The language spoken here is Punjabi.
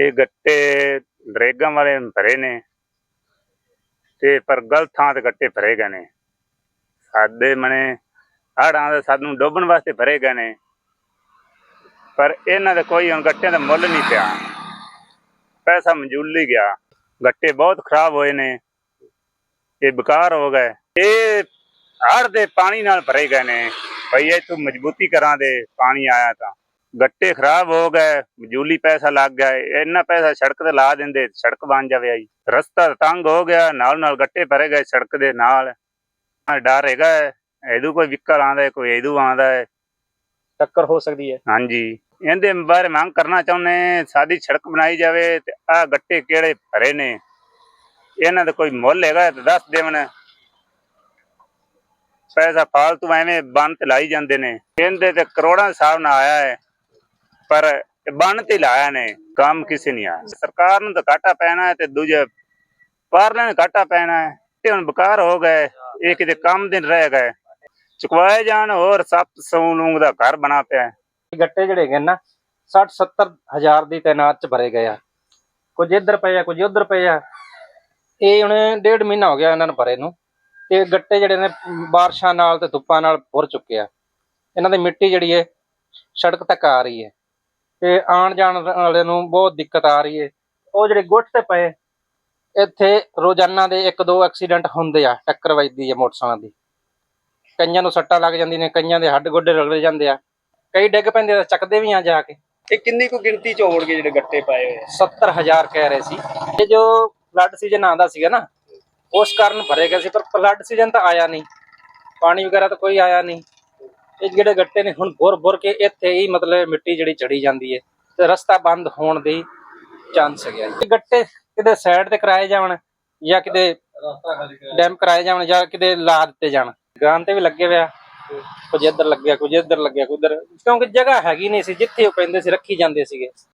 ਇਹ ਗੱਟੇ ਨਰੇਗਾ ਵਾਲੇ ਨੇ ਭਰੇ ਨੇ ਤੇ ਪਰ ਗਲਤ ਥਾਂ ਤੇ ਗੱਟੇ ਭਰੇ ਗਏ ਨੇ। ਸਾਡੇ ਮਨੇ ਹੜਾਂ ਦੇ ਸਾਨੂੰ ਡੋਬਣ ਵਾਸਤੇ ਭਰੇ ਗਏ ਨੇ। ਪਰ ਇਹਨਾਂ ਦਾ ਕੋਈ ਹੁਣ ਗੱਟਿਆਂ ਦਾ ਮੁੱਲ ਨਹੀਂ ਪਿਆ। ਪੈਸਾ ਮਨਜ਼ੂਲੀ ਗਿਆ। ਗੱਟੇ ਬਹੁਤ ਖਰਾਬ ਹੋਏ ਨੇ। ਇਹ ਬੇਕਾਰ ਹੋ ਗਏ। ਇਹ ਹੜ ਦੇ ਪਾਣੀ ਨਾਲ ਭਰੇ ਗਏ ਨੇ। ਭਈ ਇਹ ਤੂੰ ਮਜ਼ਬੂਤੀ ਕਰਾਂ ਦੇ, ਪਾਣੀ ਆਇਆ ਤਾਂ। ਗੱਟੇ ਖਰਾਬ ਹੋ ਗਏ ਮਜੂਲੀ ਪੈਸਾ ਲੱਗ ਗਿਆ ਇੰਨਾ ਪੈਸਾ ਸੜਕ ਤੇ ਲਾ ਦਿੰਦੇ ਸੜਕ ਬਣ ਜਾਵੇ ਆਈ। ਰਸਤਾ ਤੰਗ ਹੋ ਗਿਆ ਨਾਲ ਨਾਲ ਗੱਟੇ ਭਰੇ ਗਏ ਸੜਕ ਦੇ ਨਾਲ। ਡਰ ਹੈਗਾ ਇਹਦੂ ਕੋਈ ਵਿਕਲ ਆਂਦਾ ਕੋਈ ਇਹਦੂ ਆਂਦਾ ਹੈ। ਟੱਕਰ ਹੋ ਸਕਦੀ ਹੈ। ਹਾਂਜੀ। ਇਹਦੇ ਬਾਰੇ ਮੰਗ ਕਰਨਾ ਚਾਹੁੰਦੇ ਸਾਡੀ ਸੜਕ ਬਣਾਈ ਜਾਵੇ ਤੇ ਆ ਗੱਟੇ ਕਿਹੜੇ ਭਰੇ ਨੇ? ਇਹਨਾਂ ਦਾ ਕੋਈ ਮੁੱਲ ਹੈਗਾ ਤਾਂ ਦੱਸ ਦੇਵਣ ਪੈਸਾ ਫਾਲਤੂ ਐਵੇਂ ਬੰਨ ਤੇ ਲਾਈ ਜਾਂਦੇ ਨੇ। ਇਹਦੇ ਤੇ ਕਰੋੜਾਂ ਹਿਸਾਬ ਨਾਲ ਆਇਆ ਹੈ। ਪਰ ਇਹ ਤੇ ਲਾਇਆ ਨੇ, ਕੰਮ ਕਿਸੇ ਨਹੀਂ ਆਇਆ। ਸਰਕਾਰ ਨੂੰ ਤਾਂ ਘਾਟਾ ਪੈਣਾ ਹੈ ਤੇ ਦੂਜੇ ਪਾਰਲੇ ਨੂੰ ਘਾਟਾ ਪੈਣਾ ਹੈ ਤੇ ਹੁਣ ਬਕਾਰ ਹੋ ਗਏ, ਇਹ ਕਿਤੇ ਕੰਮ ਦਿਨ ਰਹਿ ਗਏ। ਚੁਕਵਾਏ ਜਾਣ ਹੋਰ ਸੱਪ ਸੂਲੂੰਗ ਦਾ ਘਰ ਬਣਾ ਪਿਆ ਗੱਟੇ ਜਿਹੜੇ ਹੈਗੇ ਨਾ 60 70 ਹਜ਼ਾਰ ਦੀ ਤਾਇਨਾਤ ਚ ਭਰੇ ਗਏ ਆ। ਕੁਝ ਇੱਧਰ ਪਏ ਆ, ਕੁਝ ਉੱਧਰ ਪਏ ਆ। ਇਹ ਹੁਣ ਡੇਢ ਮਹੀਨਾ ਹੋ ਗਿਆ ਇਹਨਾਂ ਨੂੰ ਭਰੇ ਨੂੰ। ਤੇ ਗੱਟੇ ਜਿਹੜੇ ਨੇ, ਬਾਰਿਸ਼ਾਂ ਨਾਲ ਤੇ ਧੁੱਪਾਂ ਨਾਲ ਭੁਰ ਚੁੱਕੇ ਆ। ਇਹਨਾਂ ਦੀ ਮਿੱਟੀ ਜਿਹੜੀ ਹੈ ਸੜਕ ਤੱਕ ਆ ਰਹੀ ਹੈ ਤੇ ਆਣ ਜਾਣ ਵਾਲੇ ਨੂੰ ਬਹੁਤ ਦਿੱਕਤ ਆ ਰਹੀ ਹੈ ਉਹ ਜਿਹੜੇ ਗੁੱਟ ਤੇ ਪਏ ਇੱਥੇ ਰੋਜ਼ਾਨਾ ਦੇ ਇੱਕ ਦੋ ਐਕਸੀਡੈਂਟ ਹੁੰਦੇ ਆ ਟੱਕਰ ਵੱਜਦੀ ਹੈ ਮੋਟਰਸਾਈਕਲਾਂ ਦੀ। ਕਈਆਂ ਨੂੰ ਸੱਟਾਂ ਲੱਗ ਜਾਂਦੀਆਂ ਨੇ ਕਈਆਂ ਦੇ ਹੱਡ ਗੋਡੇ ਰਗੜ ਜਾਂਦੇ ਆ। ਕਈ ਡਿੱਗ ਪੈਂਦੇ ਆ ਚੱਕਦੇ ਵੀ ਆ ਜਾ ਕੇ। ਇਹ ਕਿੰਨੀ ਕੁ ਗਿਣਤੀ ਚ ਹੋਣਗੇ ਜਿਹੜੇ ਗੱਟੇ ਪਾਏ ਹੋਏ ਆ? 70000 ਕਹਿ ਰਹੇ ਸੀ। ਇਹ ਜੋ ਫਲੱਡ ਸੀਜ਼ਨ ਆਂਦਾ ਸੀਗਾ ਨਾ ਉਸ ਕਾਰਨ ਭਰੇ ਗਏ ਸੀ ਪਰ ਫਲੱਡ ਸੀਜ਼ਨ ਤਾਂ ਆਇਆ ਨਹੀਂ। ਪਾਣੀ ਵਗੈਰਾ ਤਾਂ ਕੋਈ ਆਇਆ ਨਹੀਂ। ਇਹ ਜਿਹੜੇ ਗੱਟੇ ਨੇ ਹੁਣ ਬੁਰ ਬੁਰ ਕੇ ਇੱਥੇ ਹੀ ਮਤਲਬ ਮਿੱਟੀ ਜਿਹੜੀ ਚੜੀ ਜਾਂਦੀ ਹੈ ਤੇ ਰਸਤਾ ਬੰਦ ਹੋਣ ਦੀ ਚਾਂਸ ਹੈਗਾ। ਇਹ ਗੱਟੇ ਕਿਤੇ ਸਾਈਡ ਤੇ ਕਰਾਏ ਜਾਣ ਜਾਂ ਕਿਤੇ ਡੈਮ ਕਰਾਏ ਜਾਣ ਜਾਂ ਕਿਤੇ ਲਾ ਦਿੱਤੇ ਜਾਣ। ਗਾਂ ਤੇ ਵੀ ਲੱਗੇ ਹੋਇਆ ਕੁਝ ਇੱਧਰ ਲੱਗਿਆ ਕੁਝ ਇੱਧਰ ਲੱਗਿਆ ਕੁਝ ਉੱਧਰ। ਕਿਉਂਕਿ ਜਗ੍ਹਾ ਹੈਗੀ ਨਹੀਂ ਸੀ ਜਿੱਥੇ ਉਹ ਪੈਂਦੇ ਸੀ ਰੱਖੀ ਜਾਂਦੇ ਸੀਗੇ।